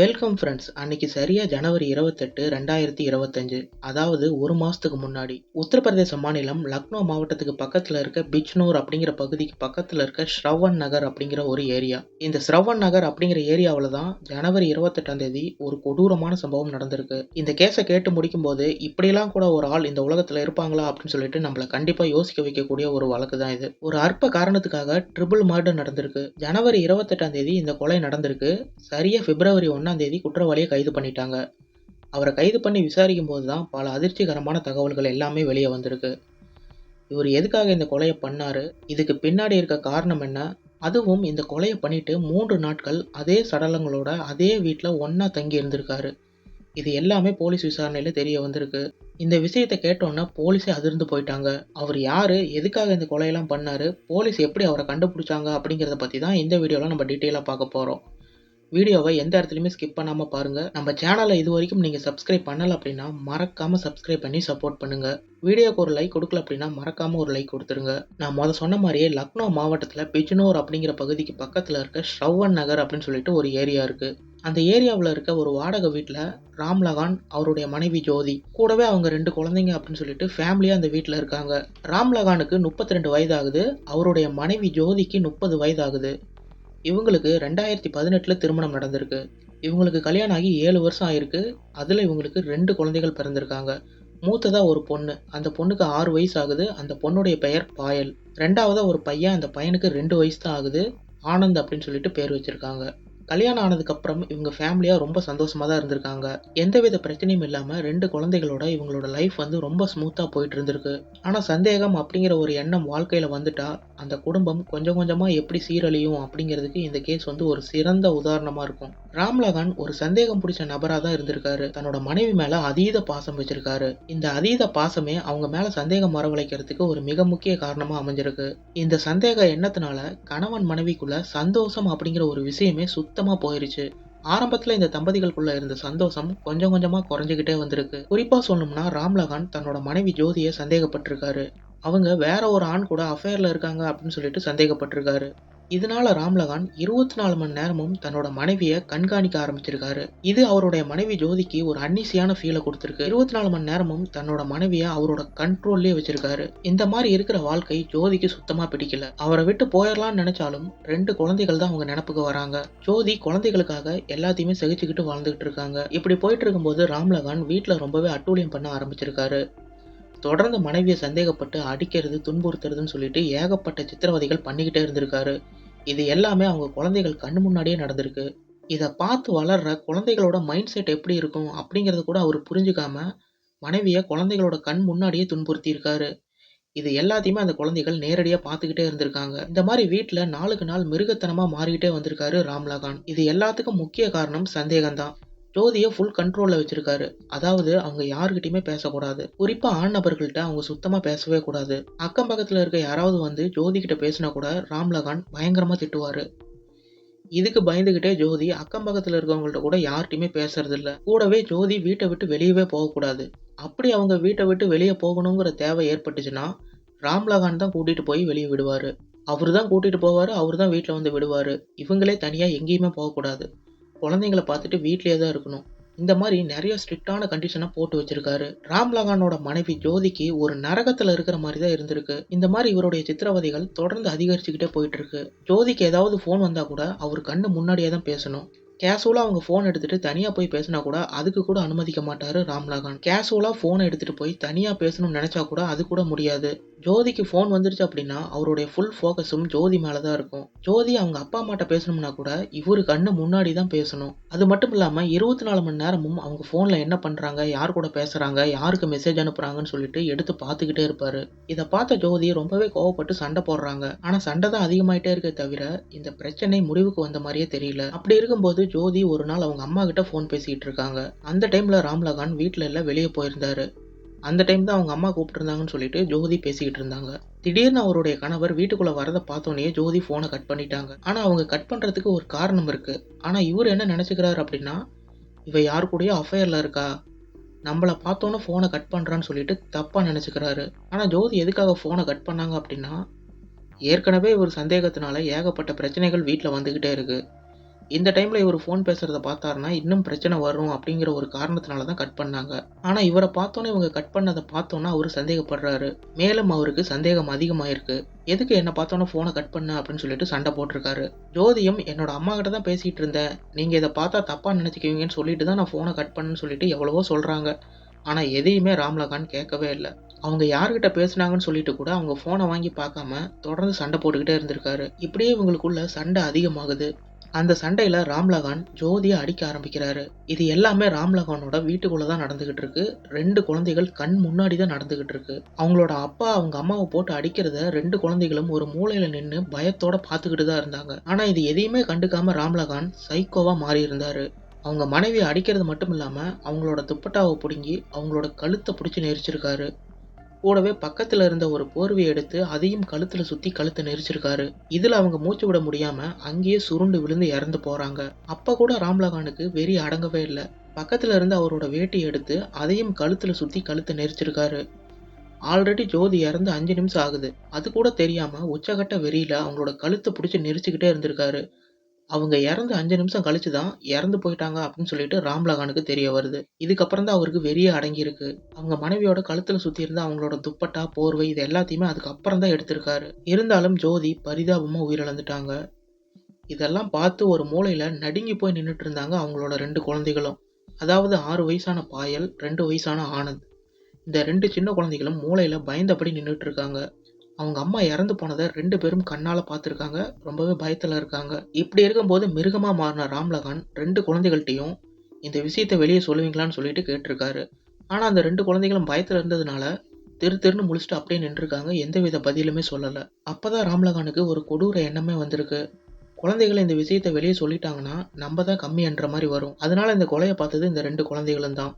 Welcome friends அன்னைக்கு சரியா ஜனவரி இருபத்தெட்டு ரெண்டாயிரத்தி இருபத்தஞ்சு. அதாவது ஒரு மாசத்துக்கு முன்னாடி. உத்தரப்பிரதேச மாநிலம் லக்னோ மாவட்டத்துக்கு பக்கத்துல இருக்க பிஜ்னூர் அப்படிங்கிற பகுதிக்கு பக்கத்துல இருக்க ஸ்ரவன் நகர் அப்படிங்கிற ஒரு ஏரியா. இந்த ஸ்ரவன் நகர் அப்படிங்கிற ஏரியாவில் தான் ஜனவரி இருபத்தெட்டாம் தேதி ஒரு கொடூரமான சம்பவம் நடந்திருக்கு. இந்த கேஸை கேட்டு முடிக்கும் போது இப்படியெல்லாம் கூட ஒரு ஆள் இந்த உலகத்துல இருப்பாங்களா அப்படின்னு சொல்லிட்டு நம்மள கண்டிப்பா யோசிக்க வைக்கக்கூடிய ஒரு வழக்கு தான் இது. ஒரு அற்ப காரணத்துக்காக ட்ரிபிள் மர்டர் நடந்திருக்கு. ஜனவரி இருபத்தெட்டாம் தேதி இந்த கொலை நடந்திருக்கு. சரியா பிப்ரவரி ஒன்றாந்தேதி குற்றவாளியை கைது பண்ணிட்டாங்க. அவரை கைது பண்ணி விசாரிக்கும் போது தான் பல அதிர்ச்சிகரமான தகவல்கள் எல்லாமே வெளியே வந்திருக்கு. இவர் எதுக்காக இந்த கொலையை பண்ணார்? இதுக்கு பின்னாடி இருக்க காரணம் என்ன? அதுவும் இந்த கொலையை பண்ணிட்டு மூன்று நாட்கள் அதே சடலங்களோட அதே வீட்டில் ஒன்றா தங்கி இருந்திருக்காரு. இது எல்லாமே போலீஸ் விசாரணையில் தெரிய வந்திருக்கு. இந்த விஷயத்தை கேட்டோன்னே போலீஸே அதிர்ந்து போயிட்டாங்க. அவர் யார்? எதுக்காக இந்த கொலையெல்லாம் பண்ணார்? போலீஸ் எப்படி அவரை கண்டுபிடிச்சாங்க அப்படிங்கிறத பற்றி தான் இந்த வீடியோவில் நம்ம டீட்டெயிலாக பார்க்க போகிறோம் வீடியோவை எந்த இடத்துலையுமே ஸ்கிப் பண்ணாமல் பாருங்கள் நம்ம சேனலை இது வரைக்கும் நீங்கள் சப்ஸ்கிரைப் பண்ணலை அப்படின்னா மறக்காமல் சப்ஸ்கிரைப் பண்ணி சப்போர்ட் பண்ணுங்கள் வீடியோக்கு ஒரு லைக் கொடுக்கல அப்படின்னா மறக்காமல் ஒரு லைக் கொடுத்துருங்க. நான் முதல் சொன்ன மாதிரியே லக்னோ மாவட்டத்தில் பிஜ்னூர் அப்படிங்கிற பகுதிக்கு பக்கத்தில் இருக்க ஷ்ரவன் நகர் அப்படின்னு சொல்லிட்டு ஒரு ஏரியா இருக்குது அந்த ஏரியாவில் இருக்க ஒரு வாடகை வீட்டில் ராம்லகான் அவருடைய மனைவி ஜோதி கூடவே அவங்க ரெண்டு குழந்தைங்க அப்படின்னு சொல்லிட்டு ஃபேமிலியாக அந்த வீட்டில் இருக்காங்க. ராம்லகானுக்கு முப்பத்தி ரெண்டு வயதாகுது. அவருடைய மனைவி ஜோதிக்கு முப்பது வயதாகுது. இவங்களுக்கு ரெண்டாயிரத்தி பதினெட்டில் திருமணம் நடந்திருக்கு. இவங்களுக்கு கல்யாணம் ஆகி ஏழு வருஷம் ஆயிருக்கு. அதில் இவங்களுக்கு ரெண்டு குழந்தைகள் பிறந்திருக்காங்க. மூத்ததாக ஒரு பொண்ணு. அந்த பொண்ணுக்கு ஆறு வயசு ஆகுது. அந்த பொண்ணுடைய பெயர் பாயல். ரெண்டாவதாக ஒரு பையன். அந்த பையனுக்கு ரெண்டு வயசு தான் ஆகுது. ஆனந்த் அப்படின்னு சொல்லிட்டு பேர் வச்சுருக்காங்க. கல்யாணம் ஆனதுக்கப்புறம் இவங்க ஃபேமிலியாக ரொம்ப சந்தோஷமாக தான் இருந்திருக்காங்க. எந்தவித பிரச்சனையும் இல்லாமல் ரெண்டு குழந்தைகளோட இவங்களோட லைஃப் வந்து ரொம்ப ஸ்மூத்தாக போயிட்டு இருந்திருக்கு. ஆனால் சந்தேகம் அப்படிங்கிற ஒரு எண்ணம் வாழ்க்கையில் வந்துட்டா அந்த குடும்பம் கொஞ்சம் கொஞ்சமாக எப்படி சீரழியும் அப்படிங்கிறதுக்கு இந்த கேஸ் வந்து ஒரு சிறந்த உதாரணமாக இருக்கும். ராம்லகான் ஒரு சந்தேகம் பிடிச்ச நபராக தான் இருந்திருக்காரு. தன்னோட மனைவி மேலே அதீத பாசம் வச்சிருக்காரு. இந்த அதீத பாசமே அவங்க மேலே சந்தேகம் வரவழைக்கிறதுக்கு ஒரு மிக முக்கிய காரணமாக அமைஞ்சிருக்கு. இந்த சந்தேக எண்ணத்தினால கணவன் மனைவிக்குள்ள சந்தோஷம் அப்படிங்கிற ஒரு விஷயமே சுத்தமாக போயிருச்சு. ஆரம்பத்தில் இந்த தம்பதிகளுக்குள்ள இருந்த சந்தோஷம் கொஞ்சம் கொஞ்சமாக குறைஞ்சிக்கிட்டே வந்திருக்கு. குறிப்பாக சொல்லணும்னா ராம்லகான் தன்னோட மனைவி ஜோதியை சந்தேகப்பட்டிருக்காரு. அவங்க வேற ஒரு ஆண் கூட அஃபேரில் இருக்காங்க அப்படின்னு சொல்லிட்டு சந்தேகப்பட்டிருக்காரு. இதனால ராம்லகான் இருபத்தி நாலு மணி நேரமும் தன்னோட மனைவியை கண்காணிக்க ஆரம்பிச்சிருக்காரு. இது அவருடைய மனைவி ஜோதிக்கு ஒரு அன்னிசியான ஃபீலை கொடுத்துருக்கு. இருபத்தி நாலு மணி நேரமும் தன்னோட மனைவியை அவரோட கண்ட்ரோல்லே வச்சிருக்காரு. இந்த மாதிரி இருக்கிற வாழ்க்கை ஜோதிக்கு சுத்தமா பிடிக்கல. அவரை விட்டு போயிடலாம்னு நினைச்சாலும் ரெண்டு குழந்தைகள் தான் அவங்க நினப்புக்கு வராங்க. ஜோதி குழந்தைகளுக்காக எல்லாத்தையுமே சகிச்சுக்கிட்டு வாழ்ந்துகிட்டு இருக்காங்க. இப்படி போயிட்டு இருக்கும்போது ராம்லகான் வீட்டில் ரொம்பவே அட்டூழியம் பண்ண ஆரம்பிச்சிருக்காரு. தொடர்ந்து மனைவியை சந்தேகப்பட்டு அடிக்கிறது துன்புறுத்துறதுன்னு சொல்லிட்டு ஏகப்பட்ட சித்திரவதைகள் பண்ணிக்கிட்டே இருந்திருக்காரு. இது எல்லாமே அவங்க குழந்தைகள் கண்ணு முன்னாடியே நடந்திருக்கு. இதை பார்த்து வளர்ற குழந்தைகளோட மைண்ட் செட் எப்படி இருக்கும் அப்படிங்கிறத கூட அவர் புரிஞ்சுக்காம மனைவியை குழந்தைகளோட கண் முன்னாடியே துன்புறுத்தி இருக்காரு இது எல்லாத்தையுமே அந்த குழந்தைகள் நேரடியாக பார்த்துக்கிட்டே இருந்திருக்காங்க. இந்த மாதிரி வீட்டில் நாளுக்கு நாள் மிருகத்தனமாக மாறிக்கிட்டே வந்திருக்காரு ராம்லாகான் இது எல்லாத்துக்கும் முக்கிய காரணம் சந்தேகம்தான். ஜோதியை ஃபுல் கண்ட்ரோலில் வச்சிருக்காரு. அதாவது அவங்க யாருக்கிட்டையுமே பேசக்கூடாது. குறிப்பாக ஆண் நபர்கள்ட்ட அவங்க சுத்தமாக பேசவே கூடாது. அக்கம் பக்கத்தில் இருக்க யாராவது வந்து ஜோதி கிட்ட பேசினா கூட ராம்லகான் பயங்கரமாக திட்டுவார். இதுக்கு பயந்துக்கிட்டே ஜோதி அக்கம் பக்கத்தில் இருக்கவங்கள்ட்ட கூட யார்கிட்டையுமே பேசுறது இல்ல கூடவே ஜோதி வீட்டை விட்டு வெளியவே போகக்கூடாது. அப்படி அவங்க வீட்டை விட்டு வெளியே போகணுங்கிற தேவை ஏற்பட்டுச்சுன்னா ராம்லகான் தான் கூட்டிட்டு போய் வெளியே விடுவார். அவர் தான் கூட்டிட்டு போவார் அவர் தான் வீட்டில் வந்து விடுவார். இவங்களே தனியாக எங்கேயுமே போகக்கூடாது. குழந்தைங்களை பார்த்துட்டு வீட்லேயே தான் இருக்கணும். இந்த மாதிரி நிறைய ஸ்ட்ரிக்டான கண்டிஷனை போட்டு வச்சிருக்காரு. ராம்லகானோட மனைவி ஜோதிக்கு ஒரு நரகத்துல இருக்கிற மாதிரி தான் இருந்திருக்கு. இந்த மாதிரி இவருடைய சித்திரவதைகள் தொடர்ந்து அதிகரிச்சுக்கிட்டே போயிட்டு இருக்கு. ஜோதிக்கு ஏதாவது ஃபோன் வந்தா கூட அவர் கண்ணு முன்னாடியே தான் பேசணும். கேஷுவலாக அவங்க ஃபோன் எடுத்துகிட்டு தனியாக போய் பேசினா கூட அதுக்கு கூட அனுமதிக்க மாட்டார் ராம்லகான் கேஷுவலாக ஃபோனை எடுத்துகிட்டு போய் தனியாக பேசணும்னு நினச்சா கூட அது கூட முடியாது. ஜோதிக்கு ஃபோன் வந்துருச்சு அப்படின்னா அவருடைய ஃபுல் ஃபோக்கஸும் ஜோதி மேலே தான் இருக்கும். ஜோதி அவங்க அப்பா அம்மாட்ட பேசணும்னா கூட இவரு கண்ணு முன்னாடி தான் பேசணும். அது மட்டும் இல்லாமல் இருபத்தி நாலு மணி நேரமும் அவங்க ஃபோனில் என்ன பண்ணுறாங்க யார் கூட பேசுகிறாங்க யாருக்கு மெசேஜ் அனுப்புகிறாங்கன்னு சொல்லிட்டு எடுத்து பார்த்துக்கிட்டே இருப்பார். இதை பார்த்த ஜோதி ரொம்பவே கோவப்பட்டு சண்டை போடுறாங்க. ஆனால் சண்டை தான் அதிகமாயிட்டே இருக்கே தவிர இந்த பிரச்சனை முடிவுக்கு வந்த மாதிரியே தெரியல. அப்படி இருக்கும்போது ஜோதி ஒரு நாள் அவங்க அம்மா கிட்ட ஃபோன் பேசிக்கிட்டு இருக்காங்க. அந்த டைம்ல ராம்லகான் வீட்டில் எல்லாம் வெளியே போயிருந்தாரு. அந்த டைம் தான் அவங்க அம்மா கூப்பிட்டுருந்தாங்கன்னு சொல்லிட்டு ஜோதி பேசிக்கிட்டு இருந்தாங்க. திடீர்னு அவருடைய கணவர் வீட்டுக்குள்ள வரதை பார்த்தோன்னே ஜோதி ஃபோனை கட் பண்ணிட்டாங்க. ஆனா அவங்க கட் பண்றதுக்கு ஒரு காரணம் இருக்கு. ஆனா இவர் என்ன நினைச்சுக்கிறாரு அப்படின்னா இவ யாரு கூடயோ அஃபேர்ல இருக்கா. நம்மளை பார்த்தோன்னே ஃபோனை கட் பண்ணுறான்னு சொல்லிட்டு தப்பாக நினச்சிக்கிறாரு. ஆனால் ஜோதி எதுக்காக ஃபோனை கட் பண்ணாங்க அப்படின்னா ஏற்கனவே ஒரு சந்தேகத்தினால ஏகப்பட்ட பிரச்சனைகள் வீட்டில் வந்துக்கிட்டே இருக்குது இந்த டைமில் இவர் ஃபோன் பேசுகிறத பார்த்தாருன்னா இன்னும் பிரச்சனை வரும் அப்படிங்கிற ஒரு காரணத்தினால தான் கட் பண்ணாங்க. ஆனால் இவரை பார்த்தோன்னே இவங்க கட் பண்ணதை பார்த்தோன்னா அவர் சந்தேகப்படுறாரு. மேலும் அவருக்கு சந்தேகம் அதிகமாயிருக்கு. எதுக்கு என்னை பார்த்தோன்னே ஃபோனை கட் பண்ண அப்படின்னு சொல்லிட்டு சண்டை போட்டிருக்காரு. ஜோதியம் என்னோட அம்மா கிட்ட தான் பேசிகிட்டு இருந்தேன். நீங்கள் இதை பார்த்தா தப்பாக நினச்சிக்குவீங்கன்னு சொல்லிட்டு தான் நான் ஃபோனை கட் பண்ணுன்னு சொல்லிட்டு எவ்வளவோ சொல்கிறாங்க ஆனால் எதையுமே ராம்லகான் கேட்கவே இல்லை. அவங்க யார்கிட்ட பேசுனாங்கன்னு சொல்லிட்டு கூட அவங்க ஃபோனை வாங்கி பார்க்காம தொடர்ந்து சண்டை போட்டுக்கிட்டே இருந்திருக்காரு. இப்படியே இவங்களுக்குள்ள சண்டை அதிகமாகுது. அந்த சண்டையில் ராம்லகான் ஜோதியை அடிக்க ஆரம்பிக்கிறாரு. இது எல்லாமே ராம்லகானோட வீட்டுக்குள்ளே தான் நடந்துகிட்டு இருக்கு. ரெண்டு குழந்தைகள் கண் முன்னாடி தான் நடந்துகிட்டு இருக்கு. அவங்களோட அப்பா அவங்க அம்மாவை போட்டு அடிக்கிறத ரெண்டு குழந்தைகளும் ஒரு மூலையில நின்று பயத்தோட பார்த்துக்கிட்டு தான் இருந்தாங்க. ஆனால் இது எதையுமே கண்டுக்காம ராம்லகான் சைக்கோவா மாறி இருந்தாரு அவங்க மனைவியை அடிக்கிறது மட்டும் இல்லாமல் அவங்களோட துப்பட்டாவை பிடுங்கி அவங்களோட கழுத்தை பிடிச்சி நெரிச்சிருக்காரு. கூடவே பக்கத்தில் இருந்த ஒரு போர்வையை எடுத்து அதையும் கழுத்தில் சுற்றி கழுத்தை நெரிச்சிருக்காரு. இதில் அவங்க மூச்சு விட முடியாமல் அங்கேயே சுருண்டு விழுந்து இறந்து போகிறாங்க அப்போ கூட ராம்லகானுக்கு வெறி அடங்கவே இல்லை. பக்கத்தில் இருந்து அவரோட வேட்டியை எடுத்து அதையும் கழுத்தில் சுற்றி கழுத்தை நெரிச்சிருக்காரு. ஆல்ரெடி ஜோதி இறந்து அஞ்சு நிமிஷம் ஆகுது. அது கூட தெரியாமல் உச்சகட்ட வெறியில் அவங்களோட கழுத்தை பிடிச்சி நெரிச்சுக்கிட்டே இருந்திருக்காரு. அவங்க இறந்து அஞ்சு நிமிஷம் கழிச்சு தான் இறந்து போயிட்டாங்க அப்படின்னு சொல்லிட்டு ராம்லகானுக்கு தெரிய வருது. இதுக்கப்புறம் தான் அவருக்கு வெறிய அடங்கியிருக்கு. அவங்க மனைவியோட கழுத்துல சுத்தி இருந்த அவங்களோட துப்பட்டா போர்வை இது எல்லாத்தையுமே அதுக்கப்புறம் தான் எடுத்திருக்காரு. இருந்தாலும் ஜோதி பரிதாபமா உயிரிழந்துட்டாங்க. இதெல்லாம் பார்த்து ஒரு மூலையில் நடுங்கி போய் நின்றுட்டு இருந்தாங்க அவங்களோட ரெண்டு குழந்தைகளும். அதாவது ஆறு வயசான பாயல் ரெண்டு வயசான ஆனந்த். இந்த ரெண்டு சின்ன குழந்தைகளும் மூளையில பயந்தபடி நின்றுட்டு இருக்காங்க. அவங்க அம்மா இறந்து போனதை ரெண்டு பேரும் கண்ணால பார்த்துருக்காங்க. ரொம்பவே பயத்தில் இருக்காங்க. இப்படி இருக்கும்போது மிருகமாக மாறின ராம்லகான் ரெண்டு குழந்தைகள்கிட்டையும் இந்த விஷயத்தை வெளியே சொல்லுவீங்களான்னு சொல்லிட்டு கேட்டிருக்காரு. ஆனால் அந்த ரெண்டு குழந்தைகளும் பயத்தில் இருந்ததுனால திரு திருன்னு முழிச்சிட்டு அப்படியே நின்றுருக்காங்க. எந்தவித பதிலுமே சொல்லலை. அப்போ தான் ராம்லகானுக்கு ஒரு கொடூர எண்ணமே வந்திருக்கு. குழந்தைகள் இந்த விஷயத்தை வெளியே சொல்லிட்டாங்கன்னா நம்ம தான் கம்மின்ற மாதிரி வரும். அதனால இந்த கொலையை பார்த்தது இந்த ரெண்டு குழந்தைகளும் தான்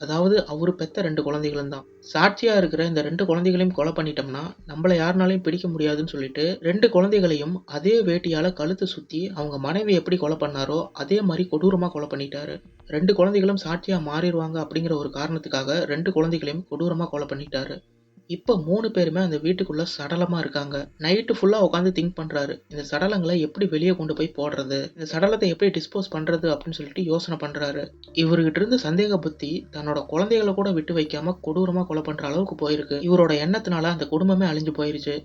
அதாவது அவர் பெத்த ரெண்டு குழந்தைகளும் தான். சாட்சியா இருக்கிற இந்த ரெண்டு குழந்தைகளையும் கொலை பண்ணிட்டோம்னா நம்மள யாருனாலையும் பிடிக்க முடியாதுன்னு சொல்லிட்டு ரெண்டு குழந்தைகளையும் அதே வேட்டியால கழுத்து சுத்தி அவங்க மனைவி எப்படி கொலை பண்ணாரோ அதே மாதிரி கொடூரமா கொலை பண்ணிட்டாரு. ரெண்டு குழந்தைகளும் சாட்சியா மாறிடுவாங்க அப்படிங்கிற ஒரு காரணத்துக்காக ரெண்டு குழந்தைகளையும் கொடூரமா கொலை பண்ணிட்டாரு. இப்போ மூணு பேருமே அந்த வீட்டுக்குள்ள சடலமா இருக்காங்க. நைட்டு ஃபுல்லா உட்காந்து திங்க் பண்றாரு. இந்த சடலங்களை எப்படி வெளியே கொண்டு போய் போடுறது? இந்த சடலத்தை எப்படி டிஸ்போஸ் பண்றது அப்படின்னு சொல்லிட்டு யோசனை பண்றாரு. இவர்கிட்ட இருந்து சந்தேக புத்தி தன்னோட குழந்தைகளை கூட விட்டு வைக்காம கொடூரமா கொலை பண்ற அளவுக்கு போயிருக்கு. இவரோட எண்ணத்தினால அந்த குடும்பமே அழிஞ்சு போயிருச்சு.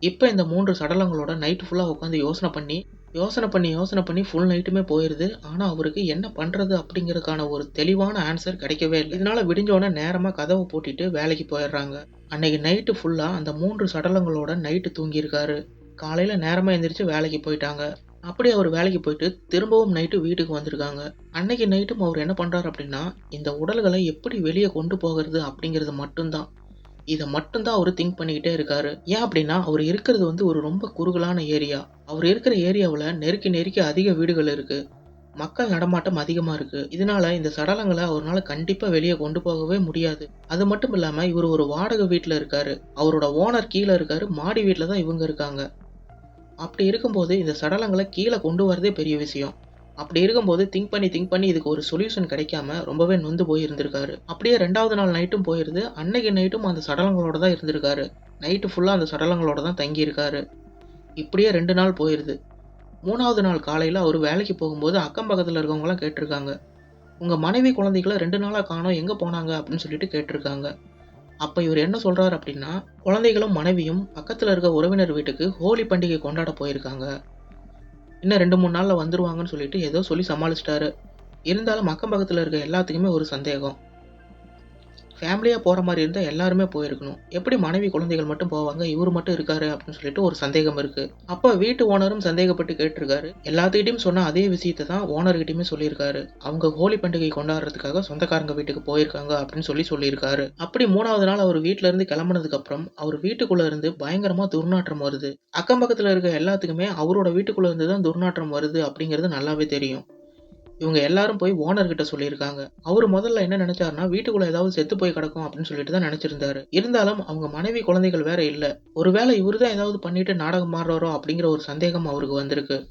இப்போ இந்த மூன்று சடலங்களோட நைட்டு ஃபுல்லாக உட்காந்து யோசனை பண்ணி யோசனை பண்ணி யோசனை பண்ணி ஃபுல் நைட்டுமே போயிடுது ஆனால் அவருக்கு என்ன பண்ணுறது அப்படிங்கிறதுக்கான ஒரு தெளிவான ஆன்சர் கிடைக்கவே இல்லை. இதனால் விடிஞ்சோடனே நேரமாக கதவை பூட்டிட்டு வேலைக்கு போயிடுறாங்க. அன்னைக்கு நைட்டு ஃபுல்லாக அந்த மூன்று சடலங்களோட நைட்டு தூங்கியிருக்காரு. காலையில் நேரமாக எந்திரிச்சு வேலைக்கு போயிட்டாங்க. அப்படி அவர் வேலைக்கு போயிட்டு திரும்பவும் நைட்டு வீட்டுக்கு வந்திருக்காங்க. அன்னைக்கு நைட்டும் அவர் என்ன பண்ணுறாரு அப்படின்னா இந்த உடல்களை எப்படி வெளியே கொண்டு போகிறது அப்படிங்கிறது மட்டும்தான். இதை மட்டும்தான் அவர் திங்க் பண்ணிக்கிட்டே இருக்காரு. ஏன் அப்படின்னா அவர் இருக்கிறது வந்து ஒரு ரொம்ப குறுகலான ஏரியா அவர் இருக்கிற ஏரியாவில் நெருக்கி நெருக்கி அதிக வீடுகள் இருக்கு. மக்கள் நடமாட்டம் அதிகமாக இருக்கு. இதனால இந்த சடலங்களை அவரால் கண்டிப்பாக வெளியே கொண்டு போகவே முடியாது. அது மட்டும் இல்லாமல் இவர் ஒரு வாடகை வீட்டில் இருக்காரு. அவரோட ஓனர் கீழே இருக்காரு. மாடி வீட்டில் தான் இவங்க இருக்காங்க. அப்படி இருக்கும்போது இந்த சடலங்களை கீழே கொண்டு வரதே பெரிய விஷயம். அப்படி இருக்கும்போது திங்க் பண்ணி திங்க் பண்ணி இதுக்கு ஒரு சொல்யூஷன் கிடைக்காம ரொம்பவே நொந்து போய் இருந்திருக்காரு அப்படியே ரெண்டாவது நாள் நைட்டும் போயிருது. அன்னைக்கு நைட்டும் அந்த சடலங்களோட தான் இருந்திருக்காரு. நைட்டு ஃபுல்லாக அந்த சடலங்களோட தான் தங்கியிருக்காரு. இப்படியே ரெண்டு நாள் போயிருது. மூணாவது நாள் காலையில் அவர் வேலைக்கு போகும்போது அக்கம் பக்கத்தில் இருக்கவங்களாம் கேட்டிருக்காங்க. உங்கள் மனைவி குழந்தைகளை ரெண்டு நாளாக காணோம். எங்கே போனாங்க? அப்படின்னு சொல்லிட்டு கேட்டிருக்காங்க. அப்போ இவர் என்ன சொல்கிறார் அப்படின்னா குழந்தைகளும் மனைவியும் பக்கத்தில் இருக்க உறவினர் வீட்டுக்கு ஹோலி பண்டிகை கொண்டாட போயிருக்காங்க. இன்னும் ரெண்டு மூணு நாளில் வந்துருவாங்கன்னு சொல்லிட்டு ஏதோ சொல்லி சமாளிச்சிட்டாரு. இருந்தாலும் அக்கம் பக்கத்தில் இருக்க எல்லாத்துக்குமே ஒரு சந்தேகம். ஃபேமிலியாக போகிற மாதிரி இருந்தால் எல்லாருமே போயிருக்கணும். எப்படி மனைவி குழந்தைகள் மட்டும் போவாங்க? இவர் மட்டும் இருக்காரு அப்படின்னு சொல்லிட்டு ஒரு சந்தேகம் இருக்குது அப்போ வீட்டு ஓனரும் சந்தேகப்பட்டு கேட்டிருக்காரு. எல்லாத்துக்கிட்டையும் சொன்ன அதே விஷயத்தை தான் ஓனர்கிட்டையுமே சொல்லியிருக்காரு. அவங்க ஹோலி பண்டிகை கொண்டாடுறதுக்காக சொந்தக்காரங்க வீட்டுக்கு போயிருக்காங்க அப்படின்னு சொல்லி சொல்லியிருக்காரு. அப்படி மூணாவது நாள் அவர் வீட்டில இருந்து கிளம்புனதுக்கு அப்புறம் அவர் வீட்டுக்குள்ள இருந்து பயங்கரமா துர்நாற்றம் வருது. அக்கம் பக்கத்துல இருக்க எல்லாத்துக்குமே அவரோட வீட்டுக்குள்ள இருந்து தான் துர்நாற்றம் வருது அப்படிங்கிறது நல்லாவே தெரியும். இவங்க எல்லாரும் போய் ஓனர் கிட்ட சொல்லியிருக்காங்க. அவர் முதல்ல என்ன நினைச்சாருன்னா வீட்டுக்குள்ள ஏதாவது செத்து போய் கிடக்கும் அப்படின்னு சொல்லிட்டு தான் நினைச்சிருந்தாரு. இருந்தாலும் அவங்க மனைவி குழந்தைகள் வேற இல்ல. ஒருவேளை இவரு தான் ஏதாவது பண்ணிட்டு நாடகம் மாறுறாரோ அப்படிங்கிற ஒரு சந்தேகம் அவருக்கு வந்திருக்கு.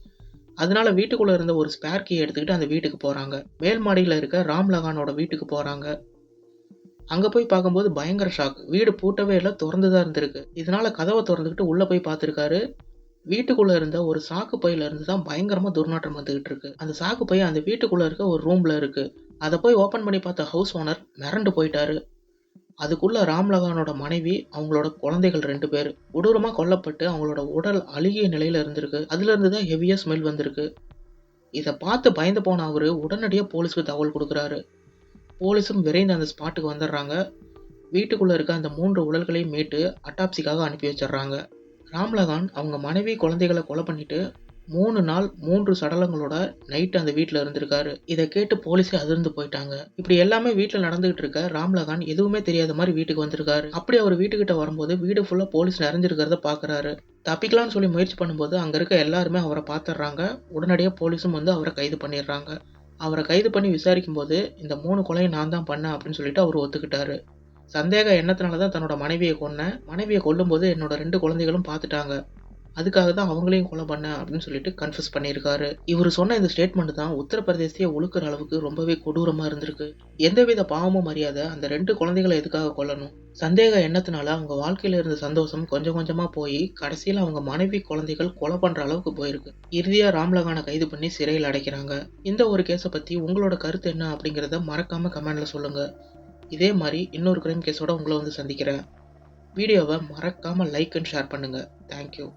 அதனால வீட்டுக்குள்ள இருந்த ஒரு ஸ்பேர் கீ எடுத்துக்கிட்டு அந்த வீட்டுக்கு போறாங்க. மேல் மாடியில் இருக்க ராம்லகானோட வீட்டுக்கு போறாங்க. அங்க போய் பார்க்கும்போது பயங்கர ஷாக் வீடு பூட்டவே இல்லை திறந்துதான் இருந்திருக்கு. இதனால கதவை திறந்துக்கிட்டு உள்ள போய் பார்த்துருக்காரு வீட்டுக்குள்ள இருந்த ஒரு சாக்கு பையில இருந்து தான் பயங்கரமா துர்நாற்றம் வந்துகிட்டு இருக்கு. அந்த சாக்கு பை அந்த வீட்டுக்குள்ள இருக்க ஒரு ரூம்ல இருக்கு. அதை போய் ஓபன் பண்ணி பார்த்த ஹவுஸ் ஓனர் மிரண்டு போயிட்டாரு. அதுக்குள்ள ராம்லகானோட மனைவி அவங்களோட குழந்தைகள் ரெண்டு பேர் கொடூரமா கொல்லப்பட்டு அவங்களோட உடல் அழுகிய நிலையில இருந்திருக்கு. அதுல இருந்து தான் ஹெவியா ஸ்மெல் வந்திருக்கு. இதை பார்த்து பயந்து போன அவரு உடனடியாக போலீஸுக்கு தகவல் கொடுக்குறாரு. போலீஸும் விரைந்து அந்த ஸ்பாட்டுக்கு வந்துடுறாங்க. வீட்டுக்குள்ள இருக்க அந்த மூன்று உடல்களையும் மீட்டு அட்டாப்சிக்காக அனுப்பி வச்சிடுறாங்க. ராம்லகான் அவங்க மனைவி குழந்தைகளை கொலை பண்ணிட்டு மூணு நாள் மூன்று சடலங்களோட நைட்டு அந்த வீட்டில் இருந்திருக்காரு. இதை கேட்டு போலீஸே அதிர்ந்து போயிட்டாங்க. இப்படி எல்லாமே வீட்டில் நடந்துகிட்டு இருக்க ராம்லகான் எதுவுமே தெரியாத மாதிரி வீட்டுக்கு வந்திருக்காரு. அப்படி அவர் வீட்டுக்கிட்ட வரும்போது வீடு ஃபுல்லாக போலீஸ் நிறைஞ்சிருக்கிறத பார்க்குறாரு தப்பிக்கலாம்னு சொல்லி முயற்சி பண்ணும்போது அங்கே இருக்க எல்லாருமே அவரை பார்த்துடுறாங்க. உடனடியாக போலீஸும் வந்து அவரை கைது பண்ணிடுறாங்க. அவரை கைது பண்ணி விசாரிக்கும் போது இந்த மூணு கொலையும் நான் தான் பண்ணேன் அப்படின்னு சொல்லிட்டு அவர் ஒத்துக்கிட்டாரு. சந்தேக எண்ணத்தினால தான் தன்னோட மனைவியை கொன்னேன். மனைவியை கொல்லும்போது என்னோட ரெண்டு குழந்தைகளும் பார்த்துட்டாங்க. அதுக்காக தான் அவங்களையும் கொலை பண்ணேன் அப்படின்னு சொல்லிட்டு கன்ஃபியூஸ் பண்ணியிருக்காரு. இவர் சொன்ன இந்த ஸ்டேட்மெண்ட் தான் உத்தரப்பிரதேசத்தையே ஒழுக்கிற அளவுக்கு ரொம்பவே கொடூரமாக இருந்திருக்கு. எந்தவித பாவமும் அறியாத அந்த ரெண்டு குழந்தைகளை எதுக்காக கொல்லணும்? சந்தேக எண்ணத்தினால அவங்க வாழ்க்கையில இருந்த சந்தோஷம் கொஞ்சம் கொஞ்சமாக போய் கடைசியில் அவங்க மனைவி குழந்தைகள் கொலை பண்ணுற அளவுக்கு போயிருக்கு. இறுதியாக ராம்லகானை கைது பண்ணி சிறையில் அடைக்கிறாங்க. இந்த ஒரு கேஸை பற்றி உங்களோட கருத்து என்ன அப்படிங்கிறத மறக்காம கமெண்ட்ல சொல்லுங்கள் இதே மாதிரி இன்னொரு கிரைம் கேஸோட உங்களை வந்து சந்திக்கிறேன். வீடியோவை மறக்காமல் லைக் அண்ட் ஷேர் பண்ணுங்க. Thank you